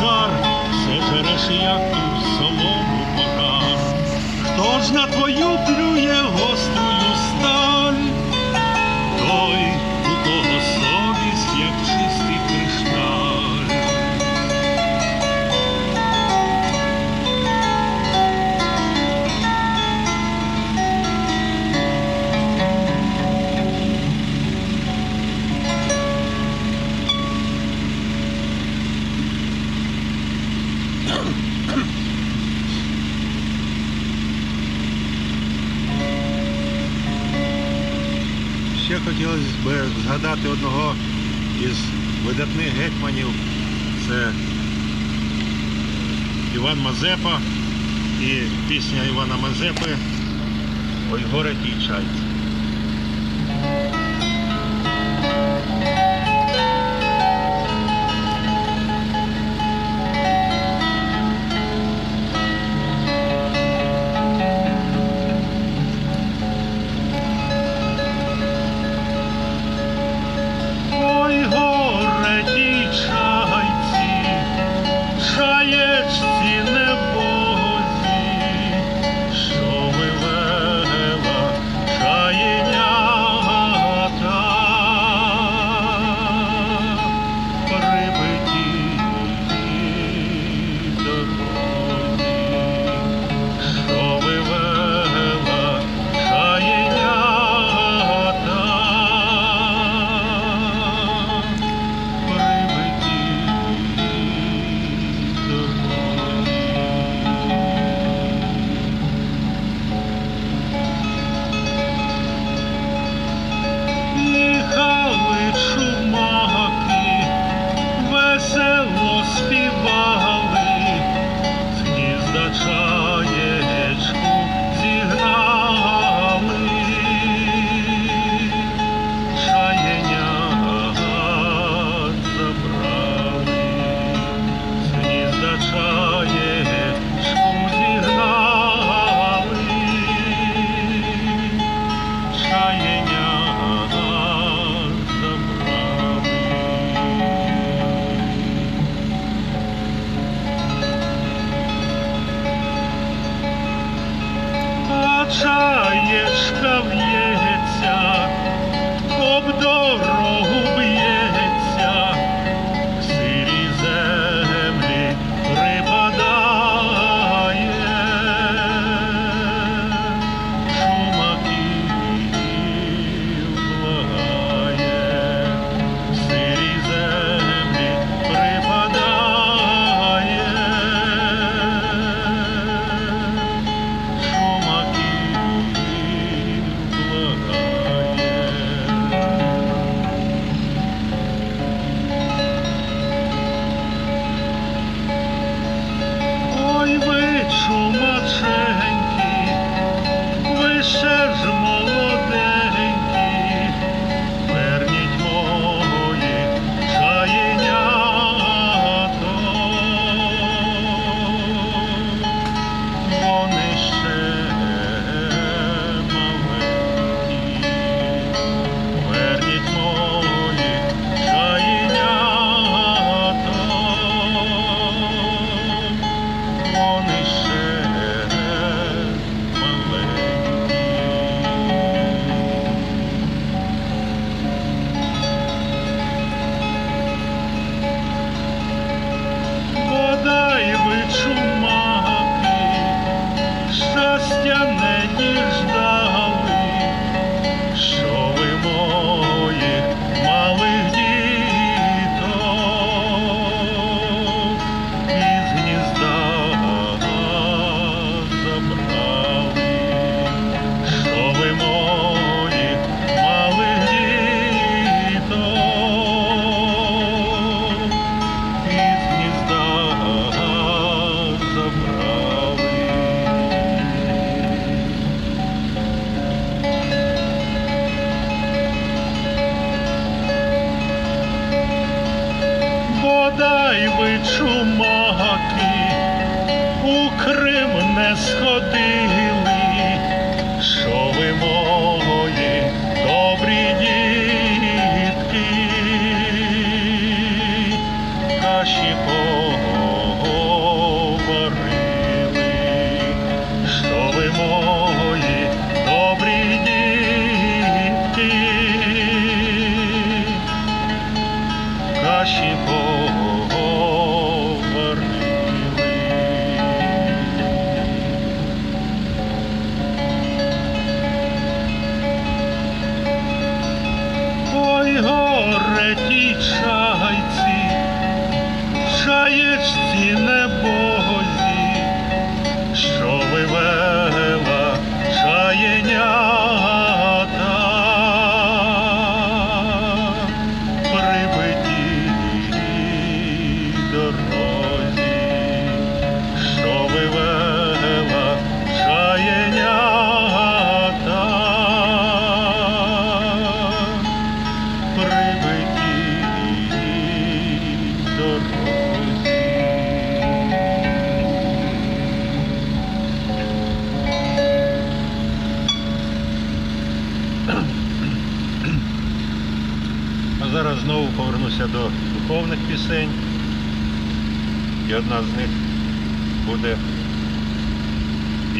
pasar se ofrecía згадати одного із видатних гетьманів, це е, Іван Мазепа і пісня Івана Мазепи Ой горе тій чайці. Чому? Дай ви чумаки, у Крим не сходи.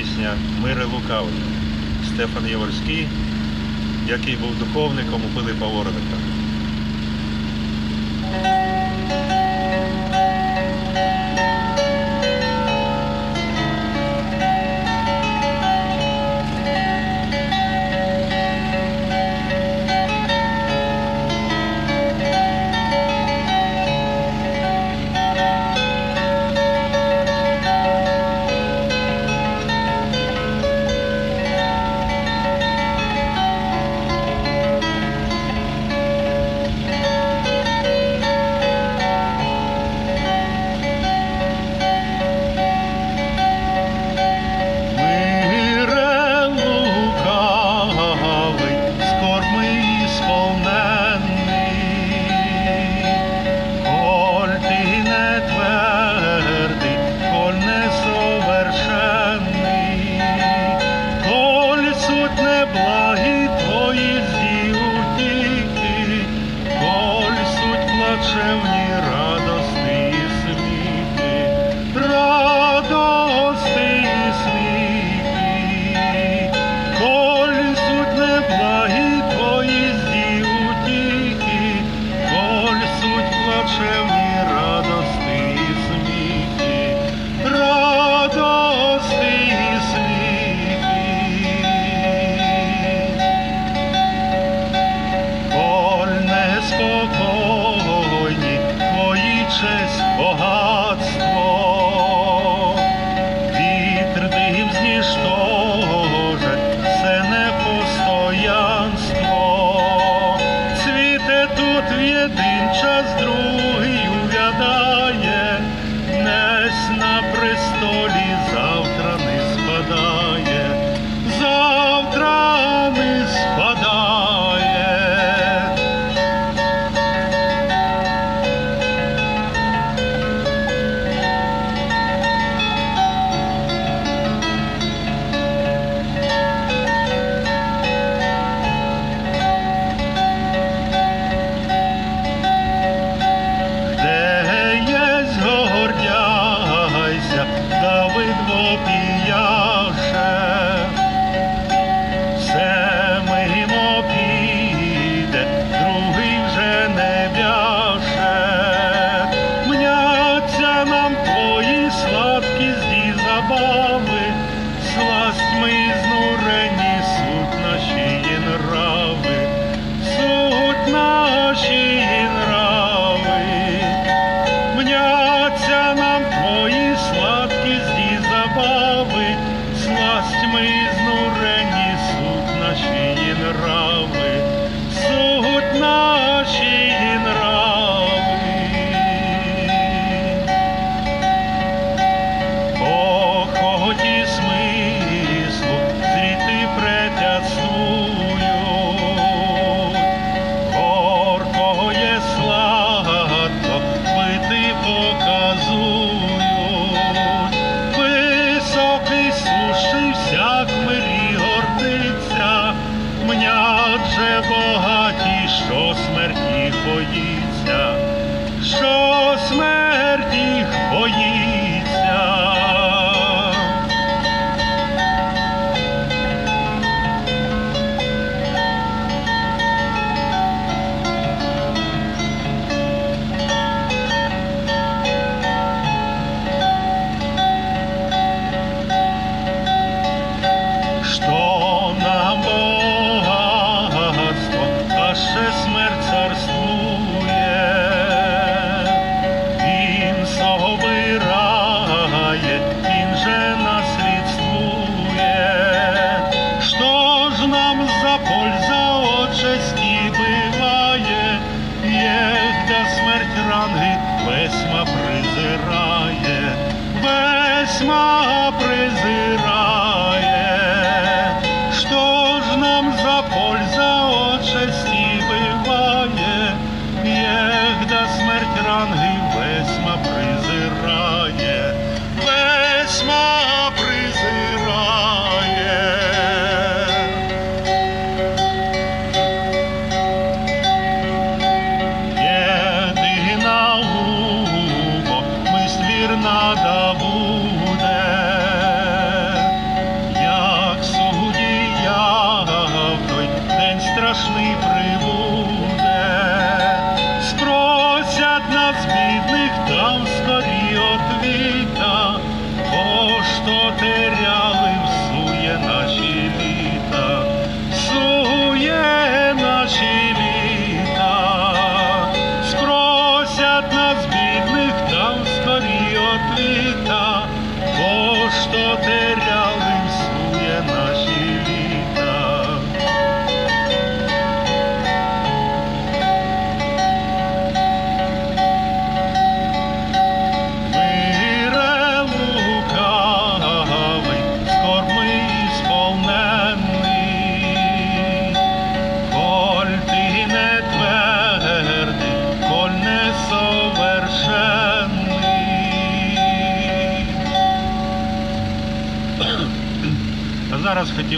пісня Мири лукавий Стефан Яворський, який був духовником у Пилипа Вороника.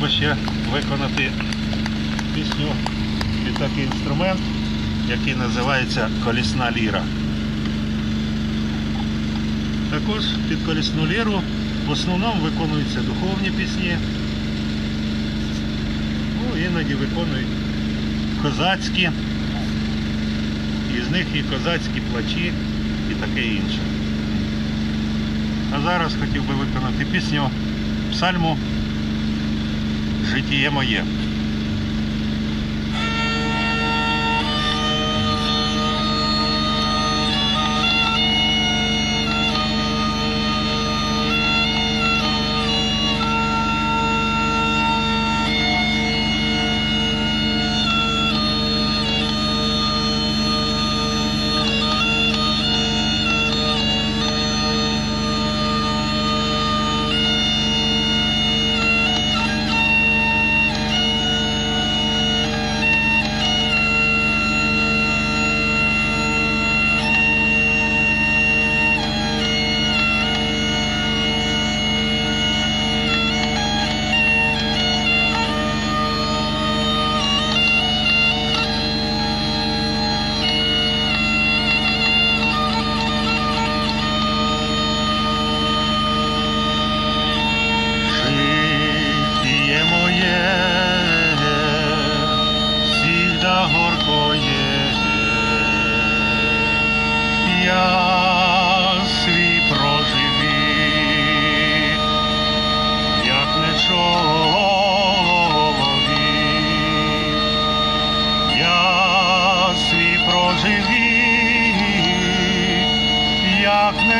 хотів би ще виконати пісню і такий інструмент, який називається колісна ліра. Також під колісну ліру в основному виконуються духовні пісні, ну, іноді виконують козацькі, із них і козацькі плачі і таке інше. А зараз хотів би виконати пісню псальму житіє моє.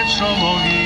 说，我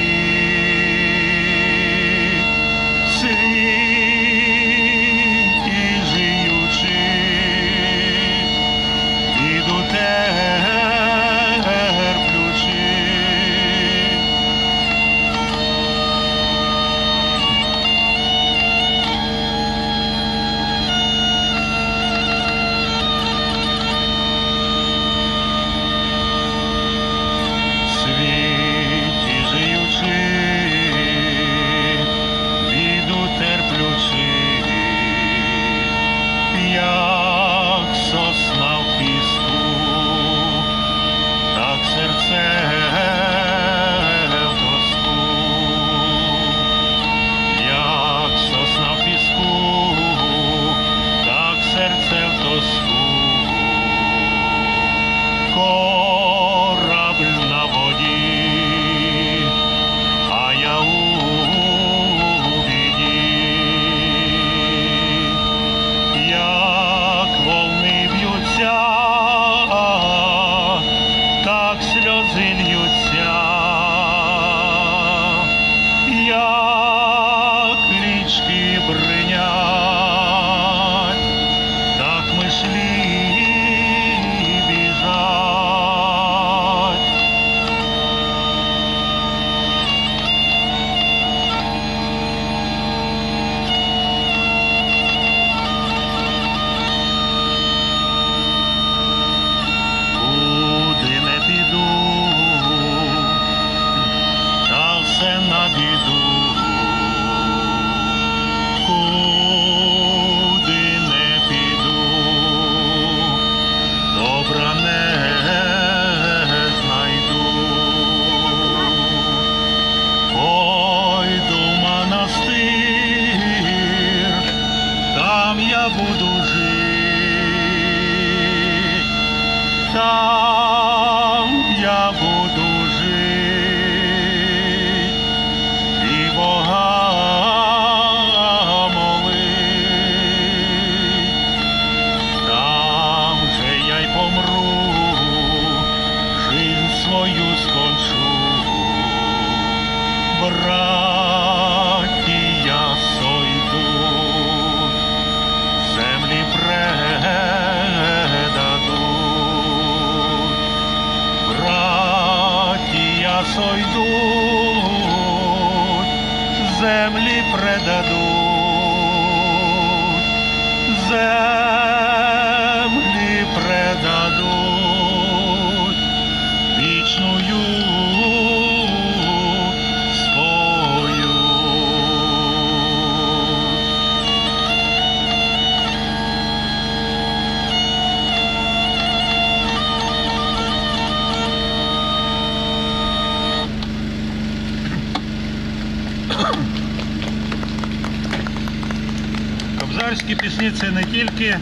пісні це не тільки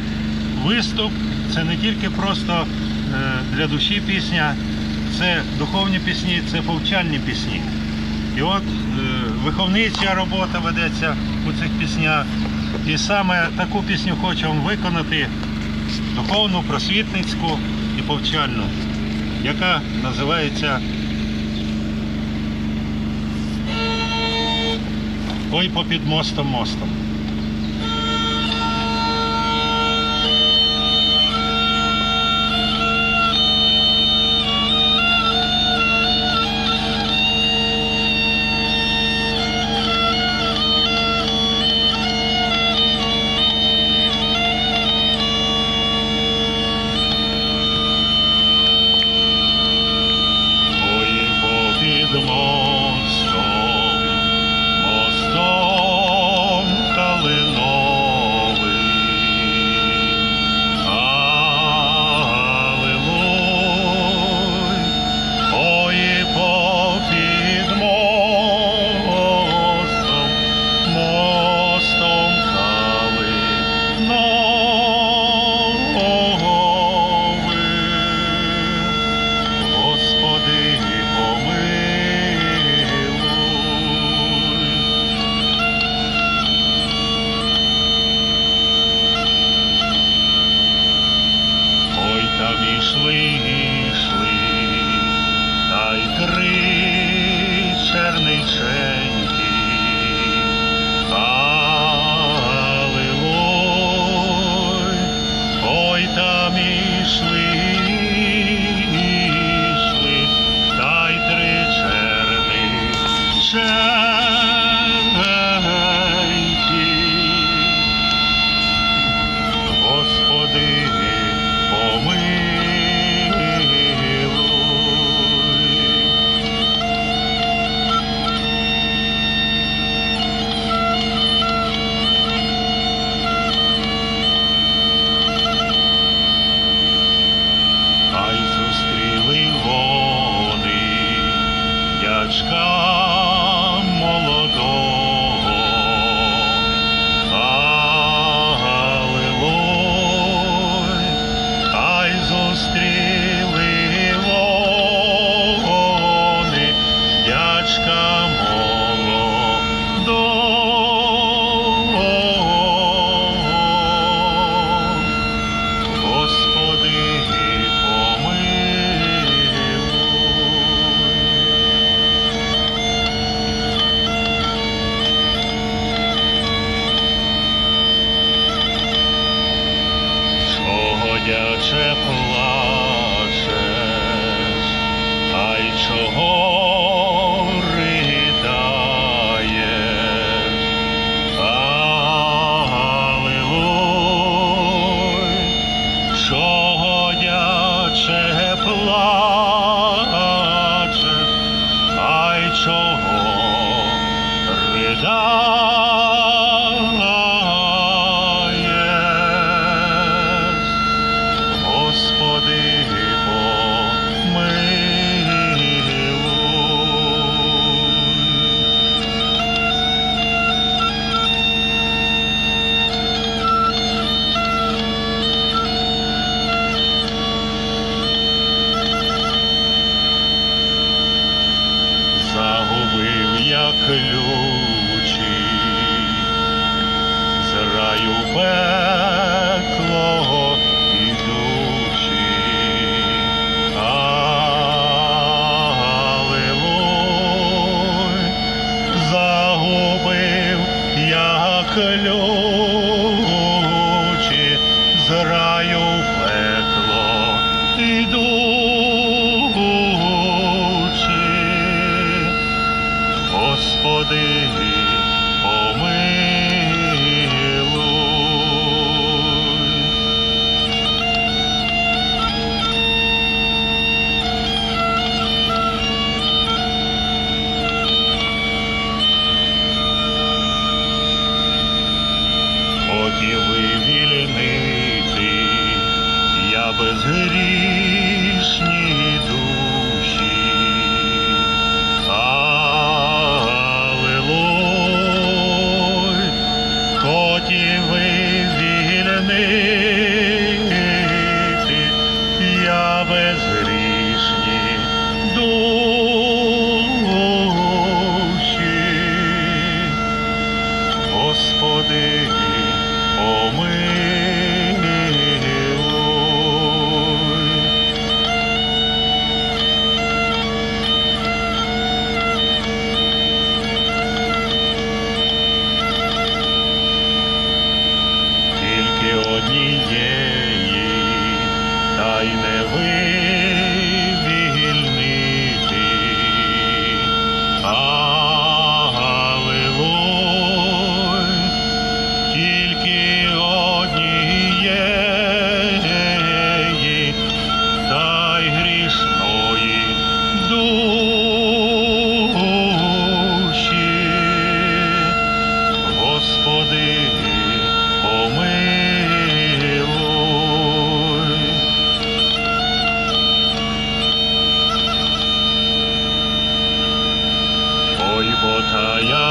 виступ, це не тільки просто е, для душі пісня, це духовні пісні, це повчальні пісні. І от е, виховнича робота ведеться у цих піснях. І саме таку пісню хочу вам виконати духовну, просвітницьку і повчальну, яка називається Ой попід мостом мостом.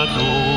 shadow.